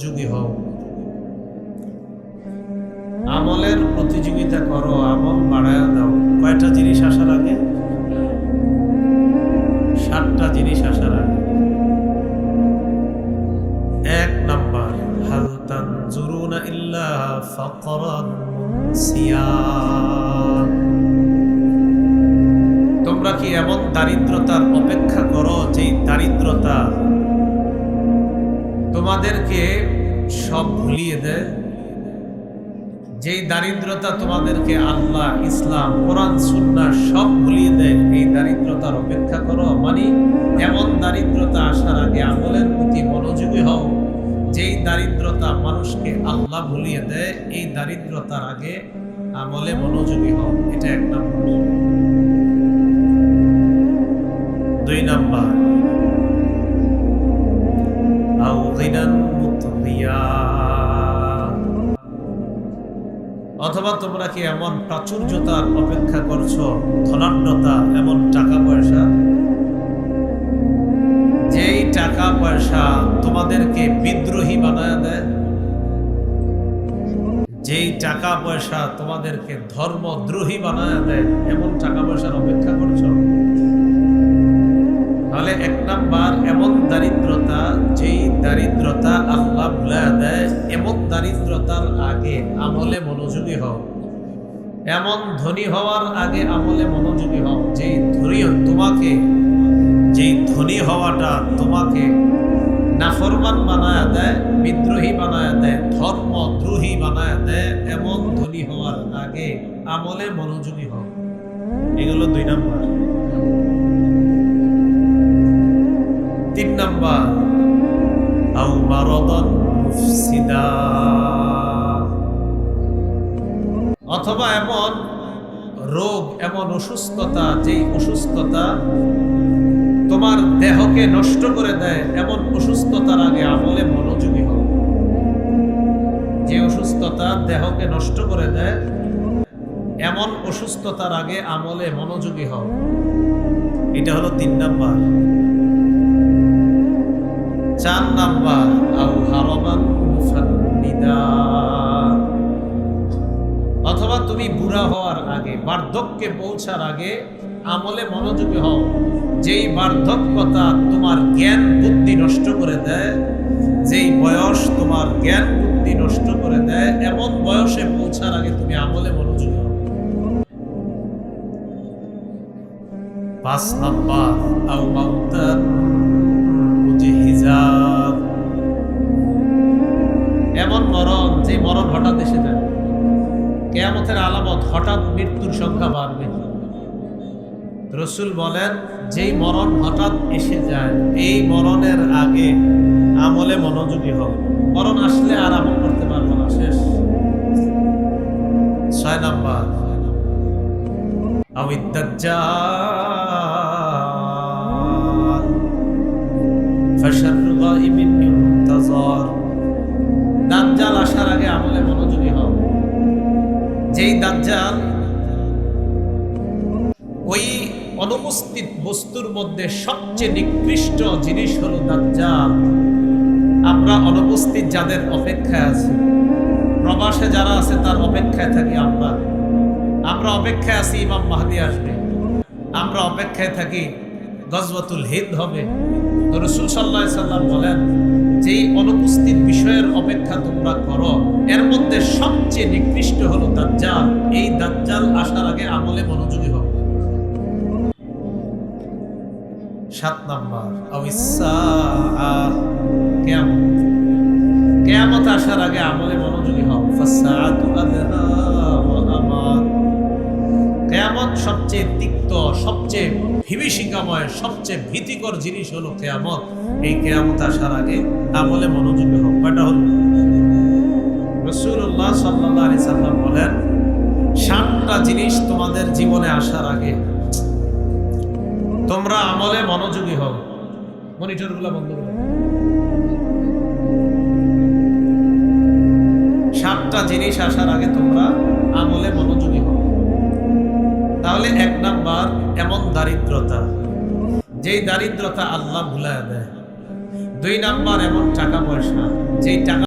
যুগী হও। আমলের প্রতিযোগিতা করো, আমল বাড়ায় দাও। কয়টা জিনিস আসার আগে? সাতটা জিনিস আসার আগে। এক নাম্বার, হাল তানজুরুনা ইল্লা ফাকরান মুনসিয়ান তোমরা কি এমন দারিদ্রতার অপেক্ষা করো, যেই দারিদ্রতা তোমাদেরকে সব ভুলিয়ে দেয়। যেই দারিদ্রতা তোমাদেরকে আল্লাহ, ইসলাম, কোরআন সুন্না সব ভুলিয়ে দেয়, এই দারিদ্রতার অপেক্ষা করো। মানে এমন দারিদ্রতা আসার আগে আমলের প্রতি মনোযোগী হও। যেই দারিদ্রতা মানুষকে আল্লাহ ভুলিয়ে দেয়, এই দারিদ্রতার আগে আমলে মনোযোগী হও। এটা এক নম্বর। দুই নাম্বার অথবা তোমরা কি এমন প্রাচুর্যতার অপেক্ষা করছ, ধনাঢ্যতা, এমন টাকা পয়সা? যেই টাকা পয়সা তোমাদেরকে বিদ্রোহী বানায় দেয়, যেই টাকা পয়সা তোমাদেরকে ধর্মদ্রোহী বানায় দেয়, এমন টাকা পয়সার অপেক্ষা করছ? দারিদ্রতার আগে আমলে মনোযোগী হও। এমন ধনী হওয়ার আগে আমলে মনোযোগী হও, যেই ধনী তোমাকে, যেই ধনী হওয়াটা তোমাকে নাফরমান বানায় দেয়, বিদ্রোহী বানায় দেয়, ধর্মদ্রোহী বানায় দেয়, এমন ধনী হওয়ার আগে আমলে মনোযোগী হও। এগুলো দুই নাম্বার। তিন নাম্বার, আও মারদান মুফসিদা। অথবা এমন রোগ, এমন অসুস্থতা, যেই অসুস্থতা তোমার দেহকে নষ্ট করে দেয়, এমন অসুস্থতার আগে আমলে মনোযোগী হও। যে অসুস্থতা দেহকে নষ্ট করে দেয়, এমন অসুস্থতার আগে আমলে মনোযোগী হও। এটা হলো তিন নাম্বার। চার নাম্বার, আউ হারমান বুড়া হওয়ার আগে, বার্ধক্যে পৌঁছার আগে আমলে মনোযোগী হও। যেই বার্ধক্যতা তোমার জ্ঞান বুদ্ধি নষ্ট করে দেয়, যেই বয়স তোমার জ্ঞান বুদ্ধি নষ্ট করে দেয়, এমন বয়সে পৌঁছার আগে তুমি আমলে মনোযোগী হও। পাঁচ নাম্বার আউ মাউতান মুজহিজাত হঠাৎ মৃত্যুর সংখ্যা বাড়বে। রসুল বলেন, যেই মরণ হঠাৎ এসে যায়, এই মরণের আগে আমলে মনোযোগী হোক মরণ আসলে আর আমল করতে পারব না। শেষ। ছয় নাম্বার। গাইবিন ইউনতাজার দাজ্জাল আসার আগে আমলে যেই দাজ্জাল ওই অনুপস্থিত বস্তুর মধ্যে সবচেয়ে নিকৃষ্ট জিনিস হলো দাজ্জাল। আমরা অনুপস্থিত যাদের অপেক্ষায় আছি। প্রবাসে যারা আছে তার অপেক্ষায় থাকি আমরা। আমরা অপেক্ষায় আছি ইমাম মাহাদি আসবে। আমরা অপেক্ষায় থাকি গজবাতুল হিন্দ হবে। রসুল সাল্লাহ সাল্লাম বলেন, যেই অনুপস্থিত বিষয়ের অপেক্ষা তোমরা করো, এর মধ্যে সবচেয়ে নিকৃষ্ট হলো দাজ্জাল। আমলে মনোযোগী হোক সাত নাম্বার কেয়ামত। আসার আগে আমলে মনোযোগী হও। কেয়ামত সবচেয়ে তিক্ত, সবচেয়ে ভীমিষিকাময় সবচেয়ে ভীতিকর জিনিস হলো কেয়ামত। এই কেয়ামত আসার আগে আমলে মনোযোগী হোক কয়টা হলো? রসুল্লাহ সাল্লাহ আলি সাল্লাম বলেন সাতটা জিনিস তোমাদের জীবনে আসার আগে তোমরা আমলে মনোযোগী হও। মনিটরগুলো বন্ধ করে সাতটা জিনিস আসার আগে তোমরা আমলে মনোযোগী হও। তাহলে এক নাম্বার, এমন দারিদ্রতা। যেই দারিদ্রতা আল্লাহ ভুলায় দেয়। দুই নাম্বার, এমন টাকা পয়সা। যেই টাকা